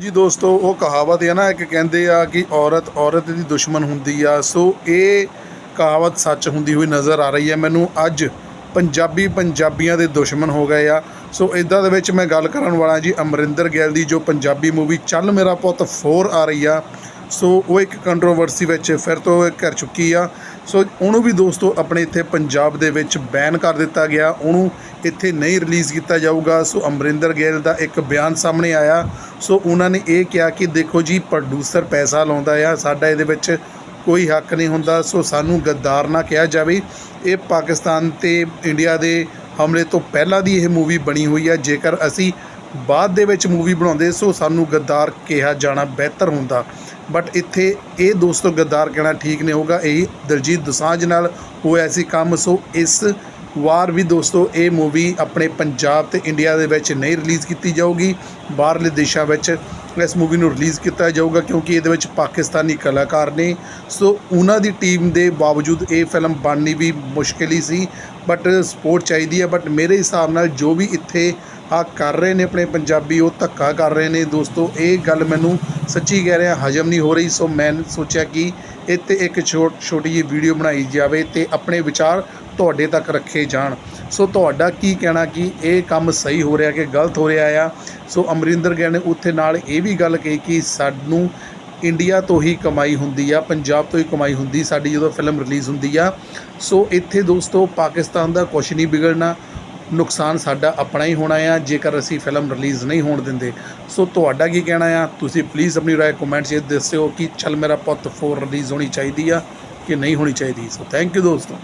ਜੀ ਦੋਸਤੋ, ਉਹ ਕਹਾਵਤ ਹੈ ਨਾ, ਇੱਕ ਕਹਿੰਦੇ ਆ ਕਿ ਔਰਤ ਔਰਤ ਦੀ ਦੁਸ਼ਮਣ ਹੁੰਦੀ ਆ। ਸੋ ਇਹ ਕਹਾਵਤ ਸੱਚ ਹੁੰਦੀ ਹੋਈ ਨਜ਼ਰ ਆ ਰਹੀ ਹੈ। ਮੈਨੂੰ ਅੱਜ ਪੰਜਾਬੀ ਪੰਜਾਬੀਆਂ ਦੇ ਦੁਸ਼ਮਣ ਹੋ ਗਏ ਆ। ਸੋ ਇਦਾਂ ਦੇ ਵਿੱਚ ਮੈਂ ਗੱਲ ਕਰਨ ਵਾਲਾ ਜੀ ਅਮਰਿੰਦਰ ਗਿੱਲ ਦੀ, ਜੋ ਪੰਜਾਬੀ ਮੂਵੀ ਚੱਲ ਮੇਰਾ ਪੁੱਤ 4 ਆ ਰਹੀ ਆ। ਸੋ ਉਹ ਇੱਕ ਕੰਟਰੋਵਰਸੀ ਵਿੱਚ ਫਿਰ ਤੋਂ ਕਰ ਚੁੱਕੀ ਆ। ਸੋ ਉਹਨੂੰ ਵੀ ਦੋਸਤੋ ਆਪਣੇ ਇੱਥੇ ਪੰਜਾਬ ਦੇ ਵਿੱਚ ਬੈਨ ਕਰ ਦਿੱਤਾ ਗਿਆ। ਉਹਨੂੰ ਇੱਥੇ ਨਹੀਂ ਰਿਲੀਜ਼ ਕੀਤਾ ਜਾਊਗਾ। ਸੋ ਅਮਰਿੰਦਰ ਗਿੱਲ ਦਾ ਇੱਕ ਬਿਆਨ ਸਾਹਮਣੇ ਆਇਆ। ਸੋ ਉਹਨਾਂ ਨੇ ਇਹ ਕਿਹਾ ਕਿ ਦੇਖੋ ਜੀ ਪ੍ਰੋਡਿਊਸਰ ਪੈਸਾ ਲਾਉਂਦਾ ਆ। ਸਾਡਾ ਇਹਦੇ ਵਿੱਚ ਕੋਈ ਹੱਕ ਨਹੀਂ ਹੁੰਦਾ। ਸੋ ਸਾਨੂੰ ਗੱਦਾਰ ਨਾ ਕਿਹਾ ਜਾਵੇ। ਇਹ ਪਾਕਿਸਤਾਨ ਤੇ ਇੰਡੀਆ ਦੇ ਹਮਲੇ ਤੋਂ ਪਹਿਲਾਂ ਦੀ ਇਹ ਮੂਵੀ ਬਣੀ ਹੋਈ ਆ। ਜੇਕਰ ਅਸੀਂ ਬਾਅਦ ਦੇ ਵਿੱਚ ਮੂਵੀ ਬਣਾਉਂਦੇ, ਸੋ ਸਾਨੂੰ ਗੱਦਾਰ ਕਿਹਾ ਜਾਣਾ ਬਿਹਤਰ ਹੁੰਦਾ। ਬਟ ਇੱਥੇ ਇਹ ਦੋਸਤੋ ਗੱਦਾਰ ਕਹਿਣਾ ਠੀਕ ਨਹੀਂ ਹੋਗਾ ਇਹ ਦਲਜੀਤ ਦੋਸਾਂਝ ਨਾਲ ਹੋਇਆ ਸੀ ਕੰਮ। ਸੋ ਇਸ ਵਾਰ ਵੀ ਦੋਸਤੋ ਇਹ ਮੂਵੀ ਆਪਣੇ ਪੰਜਾਬ ਤੇ ਇੰਡੀਆ ਦੇ ਵਿੱਚ ਨਹੀਂ ਰਿਲੀਜ਼ ਕੀਤੀ ਜਾਊਗੀ, ਬਾਹਰਲੇ ਦੇਸ਼ਾਂ ਵਿੱਚ ਇਸ ਮੂਵੀ ਨੂੰ ਰਿਲੀਜ਼ ਕੀਤਾ ਜਾਊਗਾ ਕਿਉਂਕਿ ਇਹਦੇ ਵਿੱਚ ਪਾਕਿਸਤਾਨੀ ਕਲਾਕਾਰ ਨੇ। ਸੋ ਉਹਨਾਂ ਦੀ ਟੀਮ ਦੇ ਬਾਵਜੂਦ ਇਹ ਫਿਲਮ ਬਣਨੀ ਵੀ ਮੁਸ਼ਕਿਲ ਹੀ ਸੀ, ਬਟ ਸਪੋਰਟ ਚਾਹੀਦੀ ਹੈ। ਬਟ ਮੇਰੇ ਹਿਸਾਬ ਨਾਲ ਜੋ ਵੀ ਇੱਥੇ ਆ ਕਰ ਰਹੇ ਨੇ ਆਪਣੇ ਪੰਜਾਬੀ, ਉਹ ਧੱਕਾ ਕਰ ਰਹੇ ਨੇ। ਦੋਸਤੋ, ਇਹ ਗੱਲ ਮੈਨੂੰ ਸੱਚੀ ਕਹਿ ਰਿਹਾ, ਹਜਮ ਨਹੀਂ ਹੋ ਰਹੀ। ਸੋ ਮੈਂ ਸੋਚਿਆ ਕਿ ਇੱਥੇ ਇੱਕ ਛੋਟ, ਛੋਟੀ ਜਿਹੀ ਵੀਡੀਓ ਬਣਾਈ ਜਾਵੇ ਤੇ ਆਪਣੇ ਵਿਚਾਰ ਤੁਹਾਡੇ ਤੱਕ ਰੱਖੇ ਜਾਣ। ਸੋ ਤੁਹਾਡਾ ਕੀ ਕਹਿਣਾ ਕਿ ਇਹ ਕੰਮ ਸਹੀ ਹੋ ਰਿਹਾ ਕਿ ਗਲਤ ਹੋ ਰਿਹਾ ਆ? ਸੋ ਅਮਰਿੰਦਰ ਗਿੱਲ ਨੇ ਉੱਥੇ ਨਾਲ ਇਹ ਵੀ ਗੱਲ ਕਹੀ ਕਿ ਸਾਨੂੰ ਇੰਡੀਆ ਤੋਂ ਹੀ ਕਮਾਈ ਹੁੰਦੀ ਆ, ਪੰਜਾਬ ਤੋਂ ਹੀ ਕਮਾਈ ਹੁੰਦੀ, ਸਾਡੀ ਜਦੋਂ ਫਿਲਮ ਰਿਲੀਜ਼ ਹੁੰਦੀ ਆ। ਸੋ ਇੱਥੇ ਦੋਸਤੋ, ਪਾਕਿਸਤਾਨ ਦਾ ਕੁਛ ਨਹੀਂ ਵਿਗੜਨਾ। ਨੁਕਸਾਨ ਸਾਡਾ ਆਪਣਾ ਹੀ ਹੋਣਾ ਆ, ਜੇਕਰ ਅਸੀਂ ਫਿਲਮ ਰਿਲੀਜ਼ ਨਹੀਂ ਹੋਣ ਦਿੰਦੇ। ਸੋ ਤੁਹਾਡਾ ਕੀ ਕਹਿਣਾ ਆ? ਤੁਸੀਂ ਪਲੀਜ਼ ਆਪਣੀ ਰਾਏ ਕਮੈਂਟਸ 'ਚ ਦੱਸਿਓ ਕਿ ਚੱਲ ਮੇਰਾ ਪੁੱਤ 4 ਰਿਲੀਜ਼ ਹੋਣੀ ਚਾਹੀਦੀ ਆ ਕਿ ਨਹੀਂ ਹੋਣੀ ਚਾਹੀਦੀ। ਸੋ ਥੈਂਕ ਯੂ ਦੋਸਤੋ।